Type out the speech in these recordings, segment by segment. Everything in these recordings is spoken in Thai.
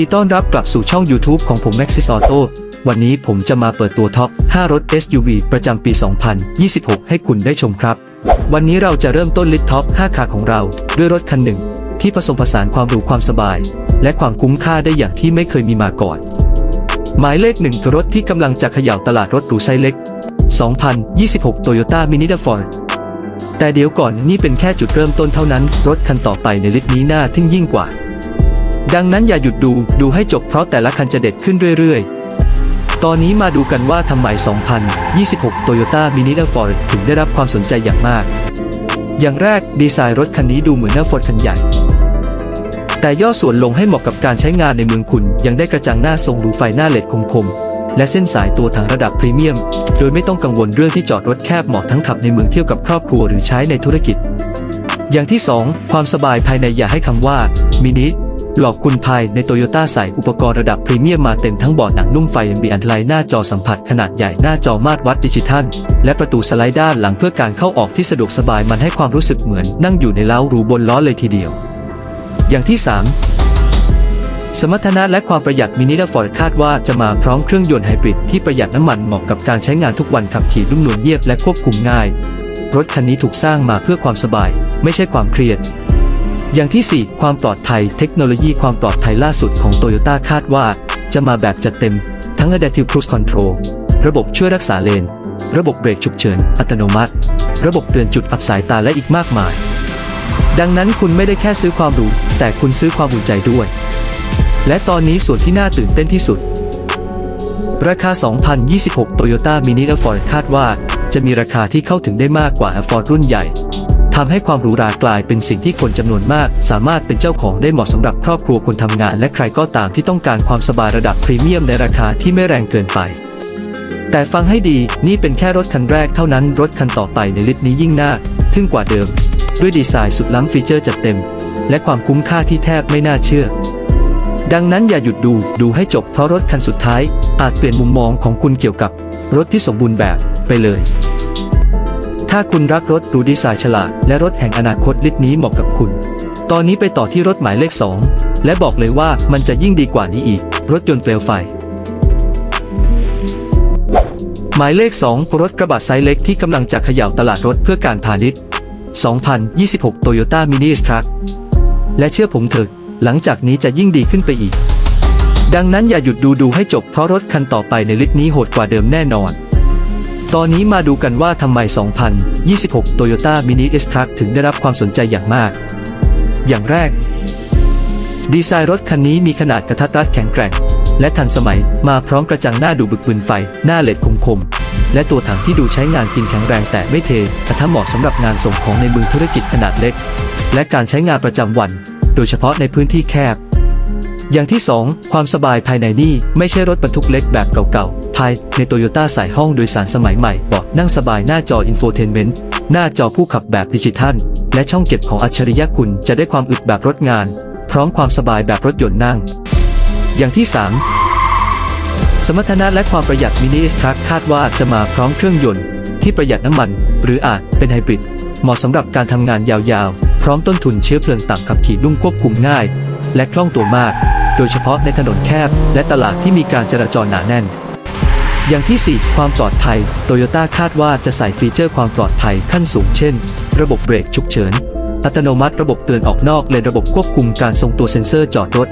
ดีต้อนรับกลับสู่ช่อง YouTube ของผม Maxis Auto วันนี้ผมจะมาเปิดตัวท็อป 5 รถ SUV ประจำปี 2026 ให้คุณได้ชมครับ วันนี้เราจะเริ่มต้นลิสต์ท็อป 5 คาของเราด้วยรถคันหนึ่ง ที่ผสมผสานความหรูความสบาย และความคุ้มค่าได้อย่างที่ไม่เคยมีมาก่อน หมายเลขหนึ่งคือรถที่กำลังจะเขย่าตลาดรถหรูไซส์เล็ก 2026 Toyota Mini d a f o r แต่เดี๋ยวก่อนนี่เป็นแค่จุดเริ่มต้นเท่านั้น รถคันต่อไปในลิสต์นี้น่าทึ่งยิ่งกว่า ดังนั้นอย่าหยุดดูดูให้จบเพราะแต่ละคันจะเด็ดขึ้นเรื่อยๆ ตอนนี้มาดูกันว่าทำไม 2026 Toyota Mini d a f o r ถึงได้รับความสนใจอย่างมาก อย่างแรกดีไซน์รถคันนี้ดูเหมือนน้าฟอร์ดคันใหญ่ แต่ย่อส่วนลงให้เหมาะกับการใช้งานในเมืองคุณ ยังได้กระจังหน้าทรงหรูไฟหน้าเลดคมๆ และเส้นสายตัวถังระดับพรีเมียม โดยไม่ต้องกังวลเรื่องที่จอดรถแคบเหมาะทั้งขับในเมืองเที่ยวกับครอบครัวหรือใช้ในธุรกิจ อย่างที่ 2 ความสบายภายในอย่าให้คำว่ามินิ หลอกคุณภายในโตโยต้าใส่อุปกรณ์ระดับพรีเมียมมาเต็มทั้งเบาะหนังนุ่มไฟ MB อันไลหน้าจอสัมผัสขนาดใหญ่หน้าจอมาตรวัดดิจิทัล และประตูสไลด์ด้านหลังเพื่อการเข้าออกที่สะดวกสบายมันให้ความรู้สึกเหมือนนั่งอยู่ในเล้าหรูบนล้อเลยทีเดียว อย่างที่ 3สมรรถนะและความประหยัดมินิดาฟอร์ดคาดว่าจะมาพร้อมเครื่องยนต์ไฮบริดที่ประหยัดน้ำมันเหมาะกับการใช้งานทุกวันขับขี่นุ่มนวลเยียบและควบคุมง่าย รถคันนี้ถูกสร้างมาเพื่อความสบาย ไม่ใช่ความเครียด อย่างที่ 4 ความปลอดภัยเทคโนโลยีความปลอดภัยล่าสุดของโตโยต้าคาดว่า จะมาแบบจัดเต็ม ทั้ง Adaptive Cruise Control ระบบช่วยรักษาเลน ระบบเบรกฉุกเฉิน อัตโนมัติ ระบบเตือนจุดอับสายตาและอีกมากมาย ดังนั้นคุณไม่ได้แค่ซื้อความรูแต่คุณซื้อความอุ่นใจด้วย และตอนนี้ส่วนที่น่าตื่นเต้นที่สุด ราคา 2026 Toyota Mini Alphard คาดว่า จะมีราคาที่เข้าถึงได้มากกว่า Alphard รุ่นใหญ่ ทำให้ความหรูหรากลายเป็นสิ่งที่คนจำนวนมาก สามารถเป็นเจ้าของได้เหมาะสำหรับครอบครัวคนทำงาน และใครก็ตามที่ต้องการความสบายระดับพรีเมียมในราคาที่ไม่แรงเกินไป แต่ฟังให้ดีนี่เป็นแค่รถคันแรกเท่านั้น รถคันต่อไปในลิสต์นี้ยิ่งน่าทึ่งกว่าเดิม ด้วยดีไซน์สุดล้ำฟีเจอร์จัดเต็ม และความคุ้มค่าที่แทบไม่น่าเชื่อดังนั้นอย่าหยุดดูดูให้จบเพราะรถคันสุดท้าย อาจเปลี่ยนมุมมองของคุณเกี่ยวกับ รถที่สมบูรณ์แบบไปเลย ถ้าคุณรักรถหรูดีไซน์ฉลาด และรถแห่งอนาคตลิสต์นี้เหมาะกับคุณ ตอนนี้ไปต่อที่รถหมายเลข 2 และบอกเลยว่ามันจะยิ่งดีกว่านี้อีก รถยนต์เปลวไฟ หมายเลข 2 รถกระบะไซส์เล็กที่กำลังจะเขย่าตลาดรถเพื่อการพาณิชย์ 2026 Toyota Mini Truck และเชื่อผมเถอะ หลังจากนี้จะยิ่งดีขึ้นไปอีก ดังนั้นอย่าหยุดดูดูให้จบเพราะรถคันต่อไปในลิสต์นี้โหดกว่าเดิมแน่นอน ตอนนี้มาดูกันว่าทำไม 2026 Toyota Mini S-Truck ถึงได้รับความสนใจอย่างมาก อย่างแรก ดีไซน์รถคันนี้มีขนาดกระทัดรัดแข็งแกร่ง และทันสมัยมาพร้อมกระจังหน้าดูบึกบึนไฟ หน้าเหล็ดคมๆ และตัวถังที่ดูใช้งานจริงแข็งแรงแต่ไม่เทแต่ถ้าเหมาะสำหรับงานส่งของในเมืองธุรกิจขนาดเล็ก และการใช้งานประจำวัน โดยเฉพาะในพื้นที่แคบ อย่างที่ 2 ความสบายภายในนี่ไม่ใช่รถบรรทุกเล็กแบบเก่าๆ ภายในโตโยต้าสายห้องโดยสารสมัยใหม่เบาะนั่งสบายหน้าจออินโฟเทนเมนต์หน้าจอผู้ขับแบบดิจิทัล และช่องเก็บของอัจฉริยะคุณจะได้ความอึดแบบรถงาน พร้อมความสบายแบบรถยนต์นั่ง อย่างที่ 3 สมรรถนะและความประหยัดมินิสทรัคคาดว่าจะมาพร้อมเครื่องยนต์ที่ประหยัดน้ำมัน หรืออาจเป็นไฮบริดเหมาะสำหรับการทำงานยาวๆ พร้อมต้นทุนเชื้อเพลิงต่ำขับขี่นุ่มควบคุมง่าย และคล่องตัวมาก ดยเฉพาะในถนนแคบ และตลาดที่มีการจราจรหนาแน่น อย่างที่ 4 ความปลอดภัย โตโยต้าคาดว่าจะใส่ฟีเจอร์ความปลอดภัยขั้นสูงเช่น ระบบเบรกฉุกเฉิน อัตโนมัติระบบเตือนออกนอกเลนระบบควบคุมการทรงตัวเซ็นเซอร์จอดรถ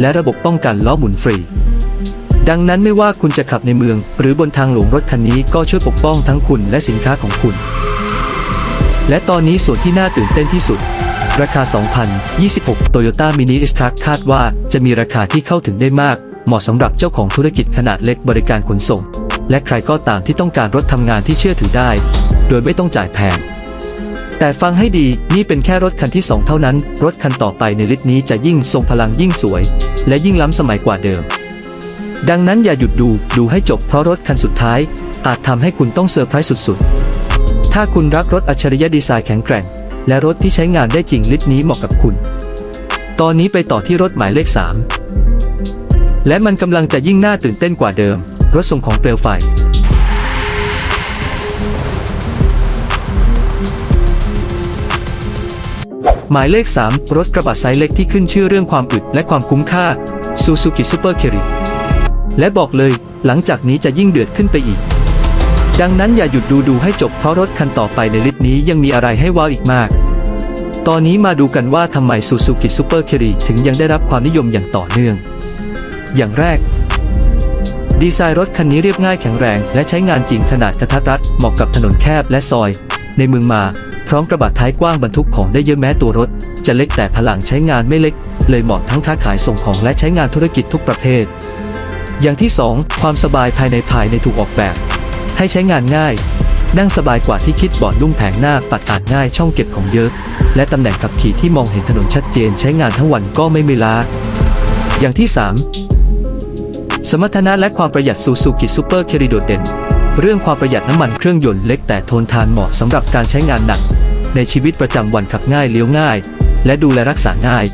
และระบบป้องกันล้อหมุนฟรีดังนั้นไม่ว่าคุณจะขับในเมือง หรือบนทางหลวงรถคันนี้ก็ช่วยปกป้องทั้งคุณและสินค้าของคุณ และตอนนี้ส่วนที่น่าตื่นเต้นที่สุด ราคา 2026 Toyota Mini S-Truck คาดว่าจะมีราคาที่เข้าถึงได้มาก เหมาะสำหรับเจ้าของธุรกิจขนาดเล็กบริการขนส่ง และใครก็ตามที่ต้องการรถทำงานที่เชื่อถือได้ โดยไม่ต้องจ่ายแพง แต่ฟังให้ดีนี่เป็นแค่รถคันที่ 2 เท่านั้น รถคันต่อไปในลิสต์นี้จะยิ่งทรงพลังยิ่งสวย และยิ่งล้ำสมัยกว่าเดิม ดังนั้นอย่าหยุดดูดูให้จบเพราะรถคันสุดท้าย อาจทำให้คุณต้องเซอร์ไพรส์สุดๆ ถ้าคุณรักรถอัจฉริยะดีไซน์แข็งแกร่ง และรถที่ใช้งานได้จริงลิสต์นี้เหมาะกับคุณ ตอนนี้ไปต่อที่รถหมายเลข 3 และมันกำลังจะยิ่งน่าตื่นเต้นกว่าเดิม รถส่งของเปลวไฟหมายเลข 3 รถกระบะไซส์เล็กที่ขึ้นชื่อเรื่องความอึดและความคุ้มค่า Suzuki Super Carry และบอกเลย หลังจากนี้จะยิ่งเดือดขึ้นไปอีก ดังนั้นอย่าหยุดดูดูให้จบเพราะรถคันต่อไปในลิสต์ นี้ยังมีอะไรให้ว้าวอีกมาก ตอนนี้มาดูกันว่าทำไม Suzuki Super Carry ถึงยังได้รับความนิยมอย่างต่อเนื่อง อย่างแรก ดีไซน์รถคันนี้เรียบง่ายแข็งแรง และใช้งานจริงขนาดกระทัดรัดเหมาะกับถนนแคบและซอย ในเมืองมา พร้อมกระบะท้ายกว้างบรรทุกของได้เยอะแม้ตัวรถ จะเล็กแต่พลังใช้งานไม่เล็ก เลยเหมาะทั้งค้าขายส่งของและใช้งานธุรกิจทุกประเภท อย่างที่ 2 ความสบายภายในภายในถูกออกแบบ ให้ใช้งานง่าย นั่งสบายกว่าที่คิดเบาะนุ่มแผงหน้าปัดอาดง่ายช่องเก็บของเยอะ และตำแหน่งขับขี่ที่มองเห็นถนนชัดเจนใช้งานทั้งวันก็ไม่เมื่อยล้า อย่างที่ 3 สมรรถนะและความประหยัดซูซูกิซูเปอร์เคริโดดเด่นเรื่องความประหยัดน้ำมันเครื่องยนต์เล็กแต่ทนทานเหมาะสำหรับการใช้งานหนัก ในชีวิตประจำวันขับง่ายเลี้ยวง่าย และดูแลรักษาง่าย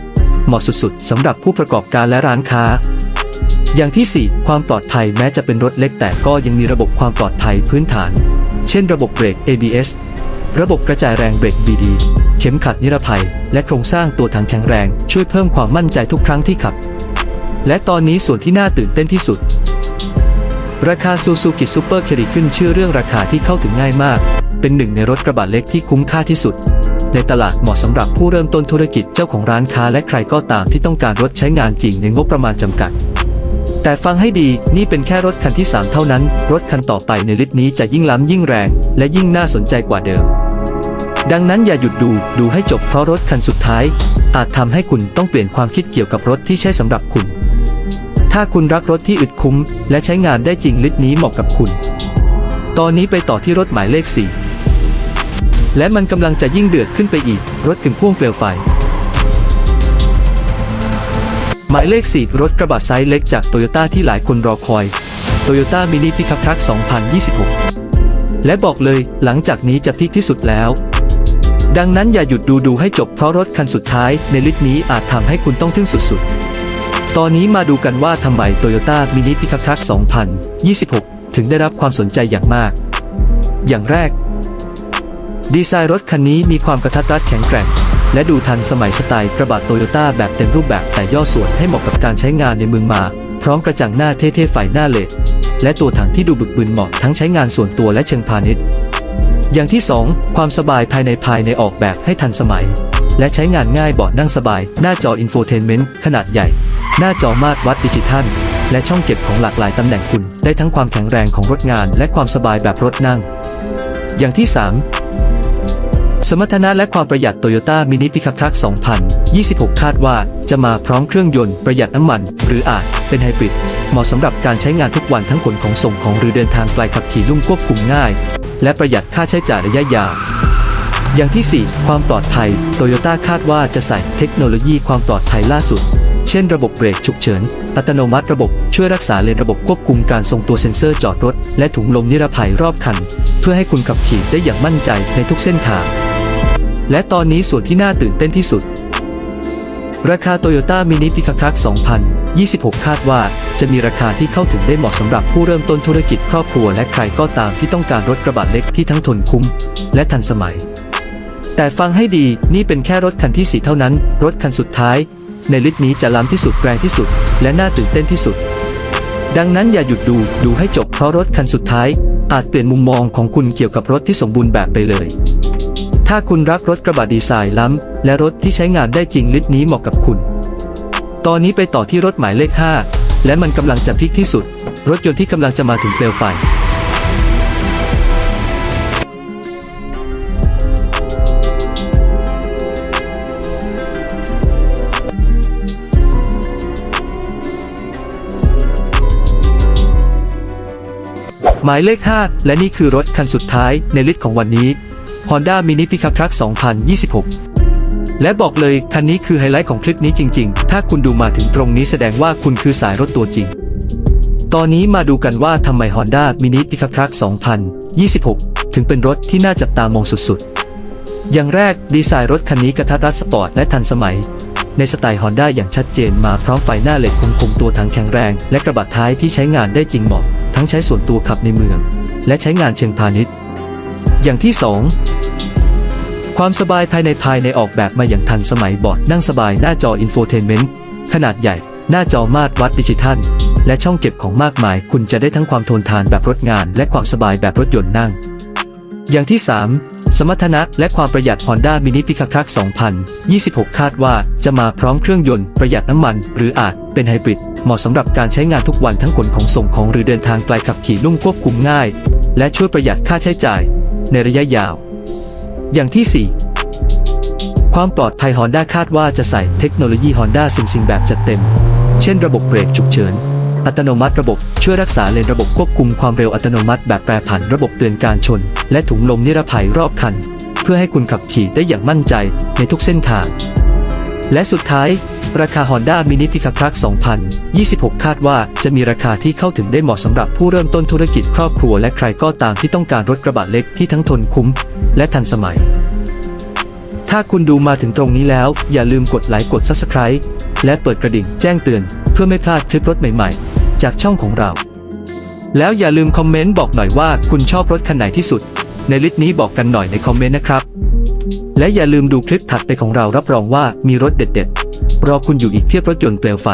เหมาะสุดๆสำหรับผู้ประกอบการและร้านค้า อย่างที่ 4 ความปลอดภัยแม้จะเป็นรถเล็กแต่ก็ยังมีระบบความปลอดภัยพื้นฐาน เช่นระบบเบรก ABS ระบบกระจายแรงเบรก BD เข็มขัดนิรภัย และโครงสร้างตัวถังแข็งแรงช่วยเพิ่มความมั่นใจทุกครั้งที่ขับ และตอนนี้ส่วนที่น่าตื่นเต้นที่สุด ราคา Suzuki Super Carry ขึ้นชื่อเรื่องราคาที่เข้าถึงง่ายมาก เป็นหนึ่งในรถกระบะเล็กที่คุ้มค่าที่สุด ในตลาดเหมาะสำหรับผู้เริ่มต้นธุรกิจเจ้าของร้านค้าและใครก็ตามที่ต้องการรถใช้งานจริงในงบประมาณจำกัด แต่ฟังให้ดีนี่เป็นแค่รถคันที่ 3 เท่านั้น รถคันต่อไปในลิสต์นี้จะยิ่งล้ำยิ่งแรง และยิ่งน่าสนใจกว่าเดิม ดังนั้นอย่าหยุดดูดูให้จบเพราะรถคันสุดท้าย อาจทำให้คุณต้องเปลี่ยนความคิดเกี่ยวกับรถที่ใช่สำหรับคุณ ถ้าคุณรักรถที่อึดคุ้ม และใช้งานได้จริงลิสต์นี้เหมาะกับคุณ ตอนนี้ไปต่อที่รถหมายเลข 4 และมันกำลังจะยิ่งเดือดขึ้นไปอีก รถถึงพ่วงเปลวไฟ หมายเลข 4 รถกระบะไซส์เล็กจากโตโยต้าที่หลายคนรอคอย Toyota Mini Pickup Truck 2026 และบอกเลยหลังจากนี้จะพีคที่สุดแล้ว ดังนั้นอย่าหยุดดูดูให้จบเพราะรถคันสุดท้ายในลิสต์นี้อาจทำให้คุณต้องทึ่งสุดๆ ตอนนี้มาดูกันว่าทำไม Toyota Mini Pickup Truck 2026 ถึงได้รับความสนใจอย่างมาก อย่างแรก ดีไซน์รถคันนี้มีความกระทัดรัดแข็งแกร่ง และดูทันสมัยสไตล์กระบะโตโยต้าแบบเต็มรูปแบบแต่ย่อส่วนให้เหมาะกับการใช้งานในเมืองมา พร้อมกระจังหน้าเท่ๆไฟหน้าเลดและตัวถังที่ดูบึกบึนเหมาะทั้งใช้งานส่วนตัวและเชิงพาณิชย์ อย่างที่ 2 ความสบายภายในภายในออกแบบให้ทันสมัย และใช้งานง่ายเบาะนั่งสบาย หน้าจออินโฟเทนเมนต์ขนาดใหญ่ หน้าจอมาตรวัดดิจิทัล และช่องเก็บของหลากหลายตำแหน่งคุณ ได้ทั้งความแข็งแรงของรถงาน และความสบายแบบรถนั่ง อย่างที่ 3 สมรรถนะและความประหยัด Toyota Mini Pickup Truck 2026 คาดว่าจะมาพร้อมเครื่องยนต์ประหยัดน้ำมัน หรืออาจเป็นไฮบริด เหมาะสำหรับการใช้งานทุกวันทั้งขนของส่งของหรือเดินทางไกลขับขี่นุ่มควบคุมง่าย และประหยัดค่าใช้จ่ายระยะยาวอย่างที่ 4 ความปลอดภัย Toyota คาดว่าจะใส่เทคโนโลยีความปลอดภัยล่าสุด เช่นระบบเบรกฉุกเฉิน อัตโนมัติระบบช่วยรักษาเลนระบบควบคุมการทรงตัวเซ็นเซอร์จอดรถ และถุงลมนิรภัยรอบคัน เพื่อให้คุณขับขี่ได้อย่างมั่นใจในทุกเส้นทาง และตอนนี้ส่วนที่น่าตื่นเต้นที่สุด ราคา Toyota Mini Pickup 2026 คาดว่า จะมีราคาที่เข้าถึงได้เหมาะสำหรับผู้เริ่มต้นธุรกิจครอบครัวและใครก็ตามที่ต้องการรถกระบะเล็กที่ทั้งทนคุ้ม และทันสมัย แต่ฟังให้ดีนี่เป็นแค่รถคันที่ 4 เท่านั้น รถคันสุดท้าย ในลิสต์นี้จะล้ำที่สุดแรงที่สุด และน่าตื่นเต้นที่สุด ดังนั้นอย่าหยุดดูดูให้จบเพราะรถคันสุดท้าย อาจเปลี่ยนมุมมองของคุณเกี่ยวกับรถที่สมบูรณ์แบบไปเลย ถ้าคุณรักรถกระบะดีไซน์ล้ำ และรถที่ใช้งานได้จริงลิสต์นี้เหมาะกับคุณ ตอนนี้ไปต่อที่รถหมายเลข 5 และมันกำลังจะพิกที่สุด รถยนต์ที่กำลังจะมาถึงเปลวไฟ หมายเลข 5 และนี่คือรถคันสุดท้ายในลิสต์ของวันนี้ Honda Mini Pickup Truck 2026 และบอกเลยคันนี้คือไฮไลท์ของคลิปนี้จริง ๆ ถ้าคุณดูมาถึงตรงนี้แสดงว่าคุณคือสายรถตัวจริง ตอนนี้มาดูกันว่าทำไม Honda Mini Pickup Truck 2026 ถึงเป็นรถที่น่าจับตามองสุดๆ อย่างแรกดีไซน์รถคันนี้กระทัดรัดสปอร์ตและทันสมัย ในสไตล์ Honda อย่างชัดเจนมาพร้อมไฟหน้าเหล็กคมคมตัวถังแข็งแรง และกระบะท้ายที่ใช้งานได้จริงเหมาะ ทั้งใช้ส่วนตัวขับในเมือง และใช้งานเชิงพาณิชย์ อย่างที่ 2 ความสบายภายในภายในออกแบบมาอย่างทันสมัยเบาะนั่งสบายหน้าจออินโฟเทนเมนต์ขนาดใหญ่ หน้าจอมาตรวัดดิจิทัล และช่องเก็บของมากมาย คุณจะได้ทั้งความทนทานแบบรถงาน และความสบายแบบรถยนต์นั่ง อย่างที่ 3 สมรรถนะและความประหยัด Honda Mini p i c a c r u x 2026 คาดว่าจะมาพร้อมเครื่องยนต์ประหยัดน้ำมัน หรืออาจเป็นไฮบริดเหมาะสำหรับการใช้งานทุกวันทั้งขนของส่งของหรือเดินทางไกลขับขี่นุ่มควบคุมง่าย และช่วยประหยัดค่าใช้จ่าย ในระยะยาว อย่างที่ 4 ความปลอดภัย Honda คาดว่าจะใส่เทคโนโลยี Honda สิ่งสิ่งแบบจัดเต็ม เช่นระบบเบรกฉุกเฉิน อัตโนมัติระบบช่วยรักษาเลนระบบควบคุมความเร็วอัตโนมัติแบบแปรผันระบบเตือนการชน และถุงลมนิรภัยรอบคัน เพื่อให้คุณขับขี่ได้อย่างมั่นใจในทุกเส้นทาง และสุดท้าย ราคา Honda Mini p i c a c r u x 2026 คาดว่าจะมีราคาที่เข้าถึงได้เหมาะสำหรับผู้เริ่มต้นธุรกิจครอบครัวและใครก็ตามที่ต้องการรถกระบะเล็กที่ทั้งทนคุ้ม และทันสมัย ถ้าคุณดูมาถึงตรงนี้แล้ว อย่าลืมกดไลค์กด Subscribe และเปิดกระดิ่งแจ้งเตือน เพื่อไม่พลาดคลิปรถใหม่ๆ จากช่องของเรา แล้วอย่าลืมคอมเมนต์บอกหน่อยว่าคุณชอบรถคันไหนที่สุด ในลิสต์นี้บอกกันหน่อยในคอมเมนต์นะครับ และอย่าลืมดูคลิปถัดไปของเรารับรองว่ามีรถเด็ดๆ รอคุณอยู่อีกเทียบรถยนต์เปลวไฟ